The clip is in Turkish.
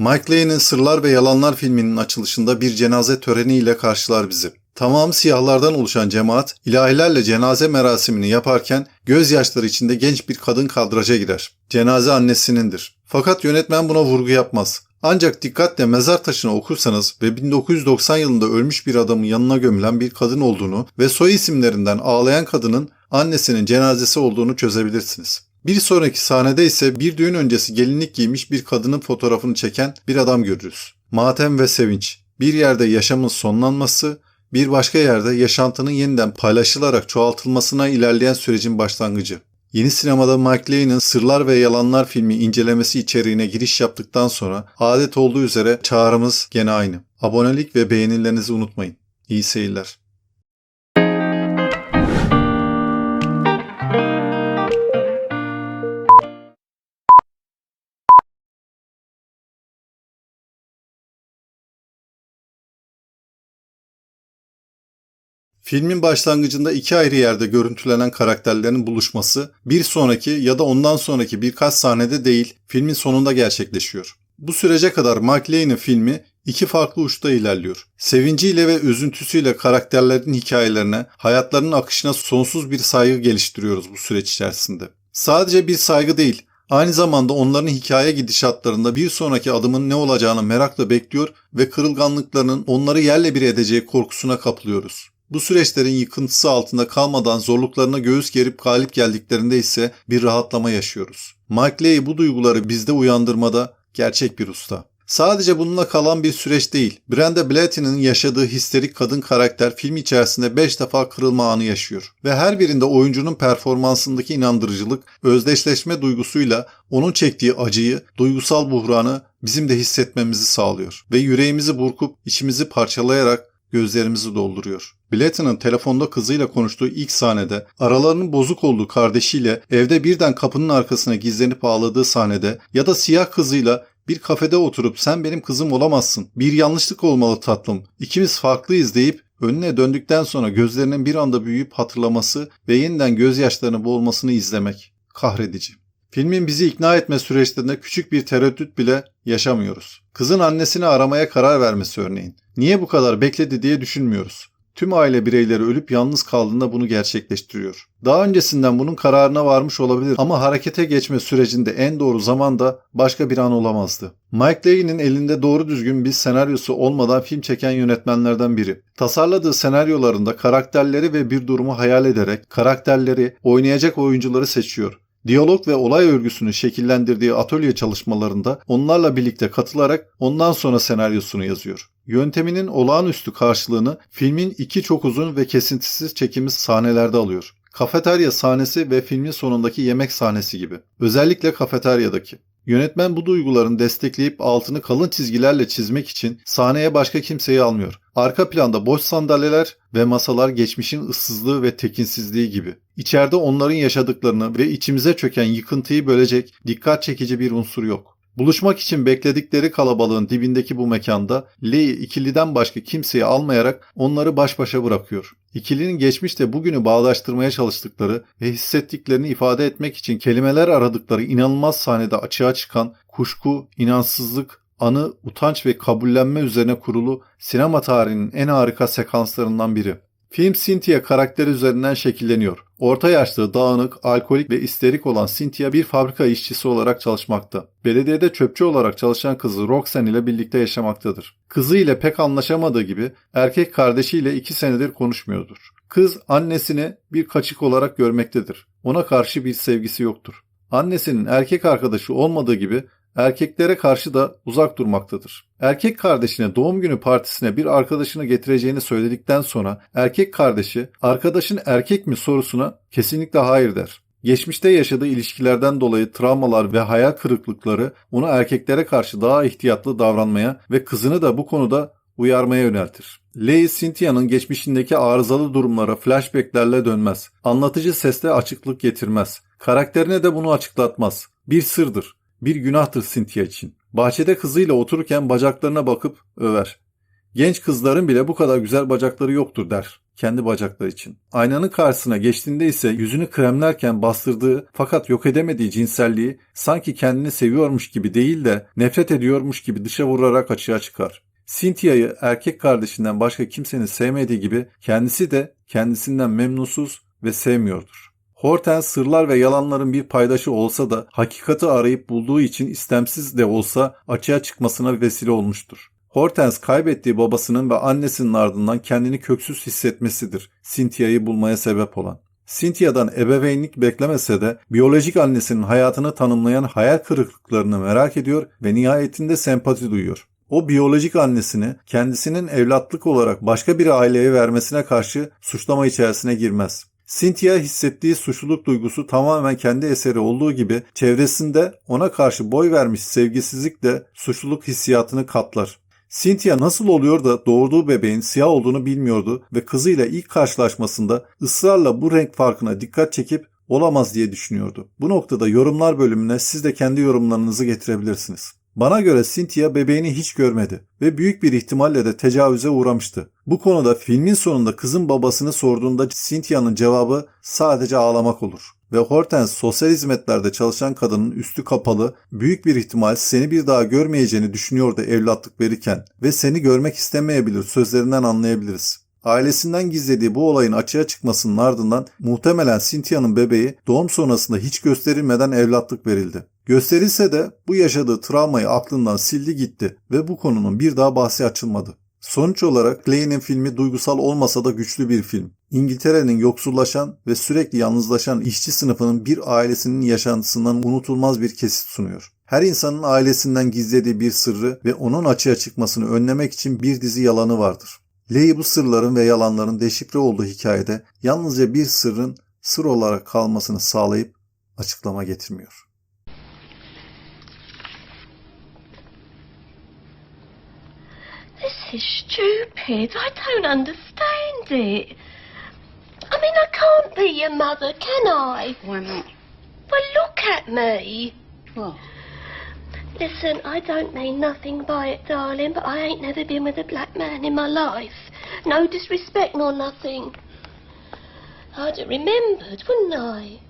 Mike Leigh'nin Sırlar ve Yalanlar filminin açılışında bir cenaze töreniyle karşılar bizi. Tamamı siyahlardan oluşan cemaat ilahilerle cenaze merasimini yaparken gözyaşları içinde genç bir kadın kadraja girer. Cenaze annesinindir. Fakat yönetmen buna vurgu yapmaz. Ancak dikkatle mezar taşını okursanız ve 1990 yılında ölmüş bir adamın yanına gömülen bir kadın olduğunu ve soy isimlerinden ağlayan kadının annesinin cenazesi olduğunu çözebilirsiniz. Bir sonraki sahnede ise bir düğün öncesi gelinlik giymiş bir kadının fotoğrafını çeken bir adam görürüz. Matem ve sevinç, bir yerde yaşamın sonlanması, bir başka yerde yaşantının yeniden paylaşılarak çoğaltılmasına ilerleyen sürecin başlangıcı. Yeni sinemada Mike Leigh'nin Sırlar ve Yalanlar filmi incelemesi içeriğine giriş yaptıktan sonra adet olduğu üzere çağrımız gene aynı. Abonelik ve beğenilerinizi unutmayın. İyi seyirler. Filmin başlangıcında iki ayrı yerde görüntülenen karakterlerin buluşması bir sonraki ya da ondan sonraki birkaç sahnede değil filmin sonunda gerçekleşiyor. Bu sürece kadar Leigh'nin filmi iki farklı uçta ilerliyor. Sevinciyle ve üzüntüsüyle karakterlerin hikayelerine, hayatlarının akışına sonsuz bir saygı geliştiriyoruz bu süreç içerisinde. Sadece bir saygı değil, Aynı zamanda onların hikaye gidişatlarında bir sonraki adımın ne olacağını merakla bekliyor ve kırılganlıklarının onları yerle bir edeceği korkusuna kapılıyoruz. Bu süreçlerin yıkıntısı altında kalmadan zorluklarına göğüs gerip galip geldiklerinde ise bir rahatlama yaşıyoruz. Mike Leigh bu duyguları bizde uyandırmada gerçek bir usta. Sadece bununla kalan bir süreç değil. Brenda Blatty'nin yaşadığı histerik kadın karakter film içerisinde 5 defa kırılma anı yaşıyor. Ve her birinde oyuncunun performansındaki inandırıcılık, özdeşleşme duygusuyla onun çektiği acıyı, duygusal buhranı bizim de hissetmemizi sağlıyor. Ve yüreğimizi burkup içimizi parçalayarak gözlerimizi dolduruyor. Blatty'nin telefonda kızıyla konuştuğu ilk sahnede, aralarının bozuk olduğu kardeşiyle evde birden kapının arkasına gizlenip ağladığı sahnede ya da siyah kızıyla bir kafede oturup sen benim kızım olamazsın. Bir yanlışlık olmalı tatlım. İkimiz farklıyız deyip önüne döndükten sonra gözlerinin bir anda büyüyüp hatırlaması ve yeniden gözyaşlarını boğulmasını izlemek kahredici. Filmin bizi ikna etme süreçlerinde küçük bir tereddüt bile yaşamıyoruz. Kızın annesini aramaya karar vermesi örneğin. Niye bu kadar bekledi diye düşünmüyoruz. Tüm aile bireyleri ölüp yalnız kaldığında bunu gerçekleştiriyor. Daha öncesinden bunun kararına varmış olabilir ama harekete geçme sürecinde en doğru zaman da başka bir an olamazdı. Mike Leigh'nin elinde doğru düzgün bir senaryosu olmadan film çeken yönetmenlerden biri. Tasarladığı senaryolarında karakterleri ve bir durumu hayal ederek karakterleri, oynayacak oyuncuları seçiyor. Diyalog ve olay örgüsünü şekillendirdiği atölye çalışmalarında onlarla birlikte katılarak ondan sonra senaryosunu yazıyor. Yönteminin olağanüstü karşılığını filmin iki çok uzun ve kesintisiz çekimi sahnelerde alıyor. Kafeterya sahnesi ve filmin sonundaki yemek sahnesi gibi. Özellikle kafeteryadaki. Yönetmen bu duyguların destekleyip altını kalın çizgilerle çizmek için sahneye başka kimseyi almıyor. Arka planda boş sandalyeler ve masalar geçmişin ıssızlığı ve tekinsizliği gibi. İçeride onların yaşadıklarını ve içimize çöken yıkıntıyı bölecek dikkat çekici bir unsur yok. Buluşmak için bekledikleri kalabalığın dibindeki bu mekanda Lee'yi ikiliden başka kimseyi almayarak onları baş başa bırakıyor. İkilinin geçmişte bugünü bağdaştırmaya çalıştıkları ve hissettiklerini ifade etmek için kelimeler aradıkları inanılmaz sahnede açığa çıkan kuşku, inansızlık, anı, utanç ve kabullenme üzerine kurulu sinema tarihinin en harika sekanslarından biri. Film Cynthia karakteri üzerinden şekilleniyor. Orta yaşlı, dağınık, alkolik ve isterik olan Cynthia bir fabrika işçisi olarak çalışmakta. Belediyede çöpçü olarak çalışan kızı Roxanne ile birlikte yaşamaktadır. Kızı ile pek anlaşamadığı gibi erkek kardeşiyle iki senedir konuşmuyordur. Kız annesini bir kaçık olarak görmektedir. Ona karşı bir sevgisi yoktur. Annesinin erkek arkadaşı olmadığı gibi erkeklere karşı da uzak durmaktadır. Erkek kardeşine doğum günü partisine bir arkadaşını getireceğini söyledikten sonra erkek kardeşi arkadaşın erkek mi sorusuna kesinlikle hayır der. Geçmişte yaşadığı ilişkilerden dolayı travmalar ve hayal kırıklıkları onu erkeklere karşı daha ihtiyatlı davranmaya ve kızını da bu konuda uyarmaya yöneltir. Leigh Cynthia'nın geçmişindeki arızalı durumlara flashbacklerle dönmez. Anlatıcı sesle açıklık getirmez. Karakterine de bunu açıklatmaz. Bir sırdır. Bir günahtır Cynthia için. Bahçede kızıyla otururken bacaklarına bakıp över. Genç kızların bile bu kadar güzel bacakları yoktur der. kendi bacakları için. Aynanın karşısına geçtiğinde ise yüzünü kremlerken bastırdığı fakat yok edemediği cinselliği sanki kendini seviyormuş gibi değil de nefret ediyormuş gibi dışa vurarak açığa çıkar. Cynthia'yı erkek kardeşinden başka kimsenin sevmediği gibi kendisi de kendisinden memnunsuz ve sevmiyordur. Hortense sırlar ve yalanların bir paydaşı olsa da hakikati arayıp bulduğu için istemsiz de olsa açığa çıkmasına vesile olmuştur. Hortense kaybettiği babasının ve annesinin ardından kendini köksüz hissetmesidir Cynthia'yı bulmaya sebep olan. Cynthia'dan ebeveynlik beklemese de biyolojik annesinin hayatını tanımlayan hayal kırıklıklarını merak ediyor ve nihayetinde sempati duyuyor. O biyolojik annesini kendisinin evlatlık olarak başka bir aileye vermesine karşı suçlama içerisine girmez. Cynthia hissettiği suçluluk duygusu tamamen kendi eseri olduğu gibi çevresinde ona karşı boy vermiş sevgisizlik de suçluluk hissiyatını katlar. Cynthia nasıl oluyor da doğurduğu bebeğin siyah olduğunu bilmiyordu ve kızıyla ilk karşılaşmasında ısrarla bu renk farkına dikkat çekip olamaz diye düşünüyordu. Bu noktada yorumlar bölümüne siz de kendi yorumlarınızı getirebilirsiniz. Bana göre Cynthia bebeğini hiç görmedi ve büyük bir ihtimalle de tecavüze uğramıştı. Bu konuda filmin sonunda kızın babasını sorduğunda Cynthia'nın cevabı sadece ağlamak olur. Ve Hortense sosyal hizmetlerde çalışan kadının üstü kapalı, büyük bir ihtimal seni bir daha görmeyeceğini düşünüyordu evlatlık verirken ve seni görmek istemeyebilir sözlerinden anlayabiliriz. Ailesinden gizlediği bu olayın açığa çıkmasının ardından muhtemelen Cynthia'nın bebeği doğum sonrasında hiç gösterilmeden evlatlık verildi. Gösterilse de bu yaşadığı travmayı aklından sildi gitti ve bu konunun bir daha bahsi açılmadı. Sonuç olarak Clay'nin filmi duygusal olmasa da güçlü bir film. İngiltere'nin yoksullaşan ve sürekli yalnızlaşan işçi sınıfının bir ailesinin yaşantısından unutulmaz bir kesit sunuyor. Her insanın ailesinden gizlediği bir sırrı ve onun açığa çıkmasını önlemek için bir dizi yalanı vardır. Leigh bu sırların ve yalanların deşifre olduğu hikayede yalnızca bir sırrın sır olarak kalmasını sağlayıp açıklama getirmiyor. Is stupid. I don't understand it. I mean, I can't be your mother, can I? Why not? Well, look at me. Well, Listen, I don't mean nothing by it, darling, but I ain't never been with a black man in my life. No disrespect nor nothing. I'd have remembered, wouldn't I?